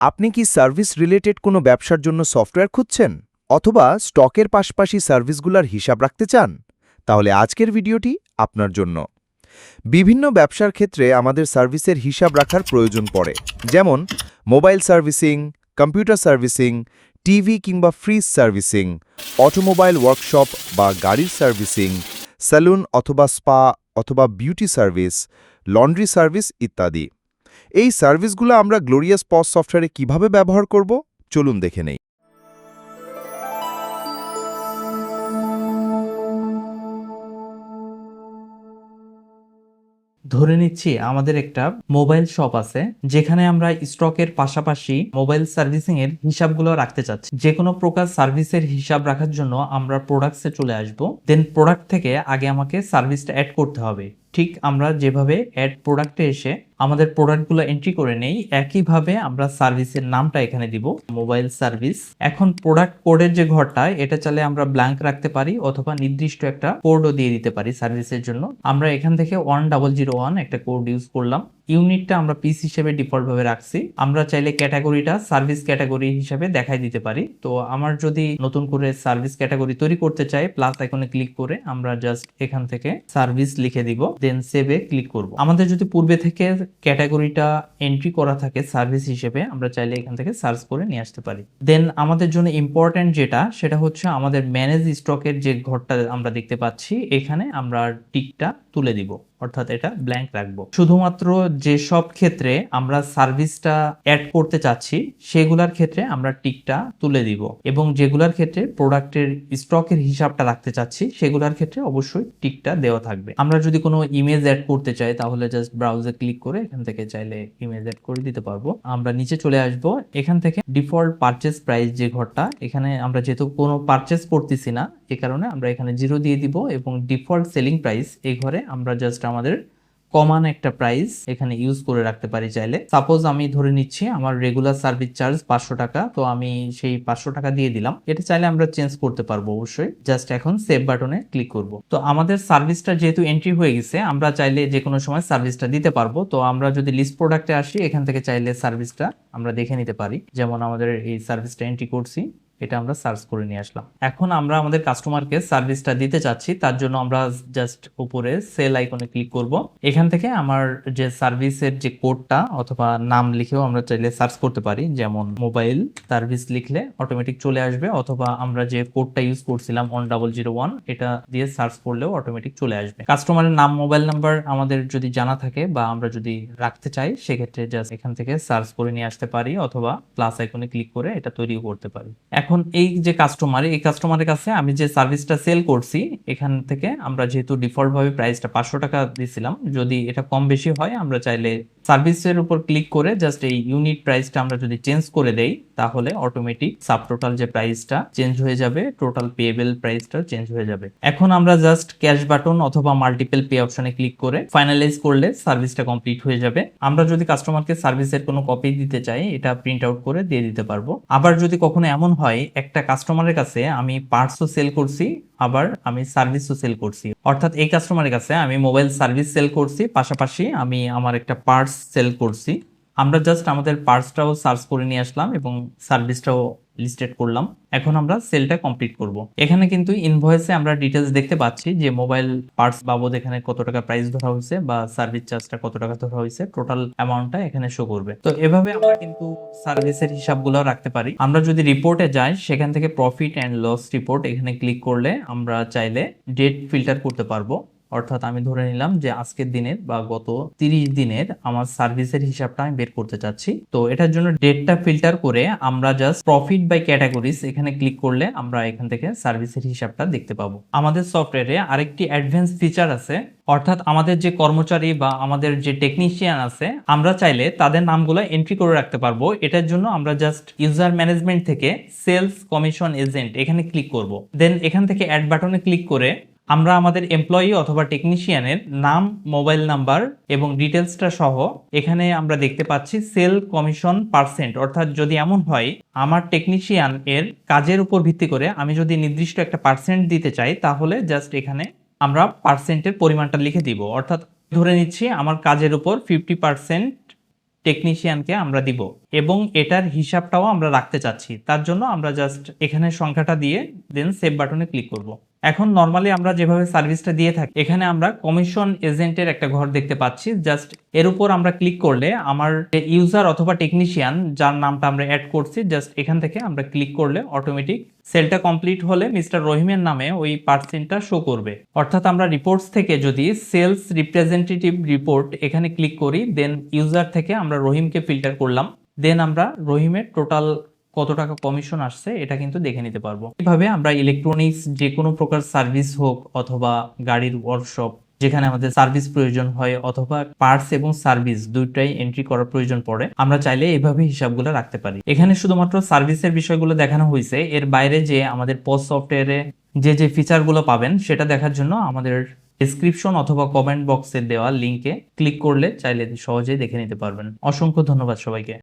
আপনি কি service related কোনো ব্যবসার জন্য সফটওয়্যার খুঁজছেন? অথবা স্টকের পাশাপাশি সার্ভিসগুলোর হিসাব রাখতে চান? তাহলে আজকের ভিডিওটি আপনার জন্য। বিভিন্ন ব্যবসার ক্ষেত্রে আমাদের সার্ভিসের হিসাব রাখার প্রয়োজন পড়ে। যেমন, mobile servicing, computer servicing, TV কিংবা ফ্রিজ সার্ভিসিং, অটোমোবাইল ওয়ার্কশপ বা গাড়ির সার্ভিসিং, স্যালুন অথবা স্পা অথবা বিউটি সার্ভিস, লন্ড্রি সার্ভিস ইত্যাদি। এই সার্ভিসগুলো আমরা গ্লোরিয়াস পস সফটওয়্যারে কীভাবে ব্যবহার করব? চলুন দেখে নেই। ধরে নিচ্ছি আমাদের একটা মোবাইল শপ আছে, যেখানে আমরা স্টকের পাশাপাশি মোবাইল সার্ভিসিং এর হিসাবগুলো রাখতে চাচ্ছি। যে কোনো প্রকার সার্ভিসের হিসাব রাখার জন্য আমরা প্রোডাক্টসে চলে আসব দেন প্রোডাক্ট থেকে আগে আমাকে সার্ভিসটা অ্যাড করতে হবে। ঠিক আমরা যেভাবে অ্যাড প্রোডাক্টে এসে আমাদের প্রোডাক্টগুলো এন্ট্রি করে নেই, একইভাবে আমরা সার্ভিসের নামটা এখানে দিব মোবাইল সার্ভিস এখন প্রোডাক্ট কোডের যে ঘরটা, এটা চালে আমরা ব্ল্যাঙ্ক রাখতে পারি অথবা নির্দিষ্ট একটা কোডও দিয়ে দিতে পারি সার্ভিসের জন্য। আমরা এখান থেকে ওয়ান ডাবল জিরো ওয়ান একটা কোড ইউজ করলাম। ইউনিটটা আমরা পিস হিসেবে ডিফল্ট ভাবে রাখছি। আমরা চাইলে ক্যাটাগরিটা সার্ভিস ক্যাটাগরি হিসেবে দেখাই দিতে পারি। তো আমার যদি নতুন করে সার্ভিস ক্যাটাগরি তৈরি করতে চাই প্লাস আইকনে ক্লিক করে আমরা জাস্ট এখান থেকে সার্ভিস লিখে দিব দেন সেভে ক্লিক করব। আমাদের যদি পূর্বে থেকে ক্যাটাগরিটা এন্ট্রি করা থাকে সার্ভিস হিসেবে, আমরা চাইলে এখান থেকে সার্চ করে নিয়ে আসতে পারি। দেন আমাদের জন্য ইম্পর্টেন্ট যেটা, সেটা হচ্ছে আমাদের ম্যানেজ স্টকের যে ঘরটা আমরা দেখতে পাচ্ছি, এখানে আমরা টিকটা তুলে দিব। অর্থাৎ এটা ব্ল্যাঙ্ক রাখব। শুধুমাত্র যেসব ক্ষেত্রে আমরা সার্ভিসটা অ্যাড করতে চাচ্ছি, সেগুলার ক্ষেত্রে আমরা টিকটা তুলে দিব এবং যেগুলার ক্ষেত্রে প্রোডাক্টের স্টকের হিসাবটা রাখতে চাচ্ছি, সেগুলার ক্ষেত্রে অবশ্যই টিকটা দেওয়া থাকবে। আমরা যদি কোনো ইমেজ অ্যাড করতে চাই, তাহলে জাস্ট ব্রাউজে ক্লিক করে এখান থেকে চাইলে ইমেজ অ্যাড করে দিতে পারব। আমরা নিচে চলে আসব, এখান থেকে ডিফল্ট পারচেস প্রাইস যে ঘরটা, এখানে আমরা যেহেতু কোনো পারচেস করতেছি না, এ কারণে আমরা এখানে জিরো দিয়ে দিব এবং ডিফল্ট সেলিং প্রাইস এই ঘরে আমরা জাস্ট আমাদের কমান একটা প্রাইস এখানে ইউজ করে রাখতে পারি চাইলে। সাপোজ আমি ধরে নিচ্ছি আমার রেগুলার সার্ভিস চার্জ পাঁচশো টাকা, তো আমি সেই পাঁচশো টাকা দিয়ে দিলাম। এটা চাইলে আমরা চেঞ্জ করতে পারব অবশ্যই। জাস্ট এখন সেভ বাটনে ক্লিক করব। তো আমাদের সার্ভিসটা যেহেতু এন্ট্রি হয়ে গেছে, আমরা চাইলে যে কোনো সময় সার্ভিসটা দিতে পারব। তো আমরা যদি লিস্ট প্রোডাক্টে আসি, এখান থেকে চাইলে সার্ভিসটা আমরা দেখে নিতে পারি। যেমন আমাদের এই সার্ভিসটা এন্ট্রি করছি। এটা আমরা সার্চ করে নিয়ে আসলাম। এখন আমরা আমাদের কাস্টমারকে সার্ভিসটা দিতে চাচ্ছি, তার জন্য আমরা জাস্ট উপরে সেল আইকনে ক্লিক করব। এখান থেকে আমার যে সার্ভিসের যে কোডটা অথবা নাম লিখেও আমরা চাইলে সার্চ করতে পারি, যেমন মোবাইল সার্ভিস লিখলে অটোমেটিক চলে আসবে, অথবা আমরা যে কোডটা ইউজ করছিলাম ওয়ান ডাবল জিরো ওয়ান এটা দিয়ে সার্চ করলেও অটোমেটিক চলে আসবে। কাস্টমারের নাম মোবাইল নাম্বার আমাদের যদি জানা থাকে বা আমরা যদি রাখতে চাই, সেক্ষেত্রে জাস্ট এখান থেকে সার্চ করে নিয়ে আসতে পারি, অথবা প্লাস আইকনে ক্লিক করে এটা তৈরিও করতে পারি। এখন এই যে কাস্টমার এই কাস্টমারের কাছে আমি যে সার্ভিসটা সেল করছি, এখান থেকে আমরা যেহেতু ডিফল্টভাবে প্রাইসটা পাঁচশো টাকা দিয়েছিলাম যদি এটা কম বেশি হয়, আমরা চাইলে সার্ভিসের উপর ক্লিক করে জাস্ট এই ইউনিট প্রাইসটা আমরা যদি চেঞ্জ করে দেই তাহলে অটোমেটিক সাব টোটাল যে প্রাইসটা চেঞ্জ হয়ে যাবে টোটাল পেয়েবল প্রাইসটা চেঞ্জ হয়ে যাবে। এখন আমরা জাস্ট ক্যাশ বাটন অথবা মাল্টিপল পে অপশনে ক্লিক করে ফাইনালাইজ করলে সার্ভিসটা কমপ্লিট হয়ে যাবে। আমরা যদি কাস্টমারকে সার্ভিসের কোনো কপি দিতে চাই, এটা প্রিন্ট আউট করে দিয়ে দিতে পারব। আবার যদি কখনো এমন হয়, একটা কাস্টমারের কাছে আমি পার্টসও সেল করছি, আবার আমি সার্ভিসও সেল করছি। অর্থাৎ এই কাস্টমারের কাছে আমি মোবাইল সার্ভিস সেল করছি, পাশাপাশি আমি আমার একটা পার্টস সেল করছি। আমরা জাস্ট আমাদের পার্টসটাও সার্চ করে নিয়ে আসলাম এবং সার্ভিসটাও লিস্টেড করলাম। এখন আমরা সেলটা কমপ্লিট করব। এখানে কিন্তু ইনভয়েসে আমরা ডিটেলস দেখতে পাচ্ছি যে মোবাইল পার্টস বাবদ এখানে কত টাকা প্রাইস ধরা হয়েছে বা সার্ভিস চার্জটা কত টাকা ধরা হয়েছে টোটাল অ্যামাউন্টটা এখানে শো করবে। তো এভাবে আমরা কিন্তু সার্ভিসের হিসাবগুলো রাখতে পারি। আমরা যদি রিপোর্টে যাই, সেখান থেকে প্রফিট অ্যান্ড লস রিপোর্ট এখানে ক্লিক করলে আমরা চাইলে ডেট ফিল্টার করতে পারব। অর্থাৎ আমি ধরে নিলাম যে আজকের দিনের বা গত তিরিশ দিনের আমার সার্ভিসের হিসাবটা আমি বের করতে চাচ্ছি। তো এটার জন্য ডেটটা ফিল্টার করে আমরা জাস্ট প্রফিট বাই ক্যাটাগরিজ এখানে ক্লিক করলে আমরা এখান থেকে সার্ভিসের হিসাবটা দেখতে পাবো। আমাদের সফটওয়্যারে আরেকটি অ্যাডভান্স ফিচার আছে। অর্থাৎ আমাদের যে কর্মচারী বা আমাদের যে টেকনিশিয়ান আছে, আমরা চাইলে তাদের নামগুলো এন্ট্রি করে রাখতে পারব। এটার জন্য আমরা জাস্ট ইউজার ম্যানেজমেন্ট থেকে সেলস কমিশন এজেন্ট এখানে ক্লিক করব। দেন এখান থেকে অ্যাড বাটনে ক্লিক করে আমরা আমাদের এমপ্লয়ি অথবা টেকনিশিয়ানের নাম মোবাইল নাম্বার এবং ডিটেলসটা সহ এখানে আমরা দেখতে পাচ্ছি সেল কমিশন পার্সেন্ট অর্থাৎ যদি এমন হয়, আমার টেকনিশিয়ান এর কাজের উপর ভিত্তি করে আমি যদি নির্দিষ্ট একটা পার্সেন্ট দিতে চাই, তাহলে জাস্ট এখানে আমরা পার্সেন্টের পরিমাণটা লিখে দিব। অর্থাৎ ধরে নিচ্ছি আমার কাজের উপর ফিফটি পার্সেন্ট টেকনিশিয়ানকে আমরা দিব এবং এটার হিসাবটাও আমরা রাখতে চাচ্ছি। তার জন্য আমরা জাস্ট এখানে সংখ্যাটা দিয়ে দেন সেভ বাটনে ক্লিক করব। এখন নর্মালি আমরা যেভাবে সার্ভিসটা দিয়ে থাকি, এখানে আমরা কমিশন এজেন্টের একটা ঘর দেখতে পাচ্ছি। জাস্ট এর উপর আমরা ক্লিক করলে আমার ইউজার অথবা টেকনিশিয়ান যার নামটা আমরা অ্যাড করছি জাস্ট এখান থেকে আমরা ক্লিক করলে অটোমেটিক সেলটা কমপ্লিট হলে মিস্টার রহিমের নামে ওই পার্সেন্টটা শো করবে। অর্থাৎ আমরা রিপোর্টস থেকে যদি সেলস রিপ্রেজেন্টেটিভ রিপোর্ট এখানে ক্লিক করি দেন ইউজার থেকে আমরা রহিমকে ফিল্টার করলাম। দেন আমরা রহিমের টোটাল কত টাকা কমিশন আসছে, এটা কিন্তু দেখে নিতে পারব। এইভাবে আমরা ইলেকট্রনিক্স যে কোনো প্রকার সার্ভিস হোক অথবা গাড়ির ওয়ার্কশপ যেখানে আমাদের সার্ভিস প্রয়োজন হয় অথবা পার্টস এবং সার্ভিস দুইটাই এন্ট্রি করার প্রয়োজন পড়ে, আমরা চাইলে এইভাবে হিসাবগুলো রাখতে পারি। এখানে শুধুমাত্র সার্ভিসের বিষয়গুলো দেখানো হয়েছে এর বাইরে যে আমাদের পোস্ট সফটওয়্যারে যে যে ফিচারগুলো পাবেন, সেটা দেখার জন্য আমাদের ডিসক্রিপশন অথবা কমেন্ট বক্সে দেওয়া লিংকে ক্লিক করলে চাইলে সহজেই দেখে নিতে পারবেন। অসংখ্য ধন্যবাদ সবাইকে।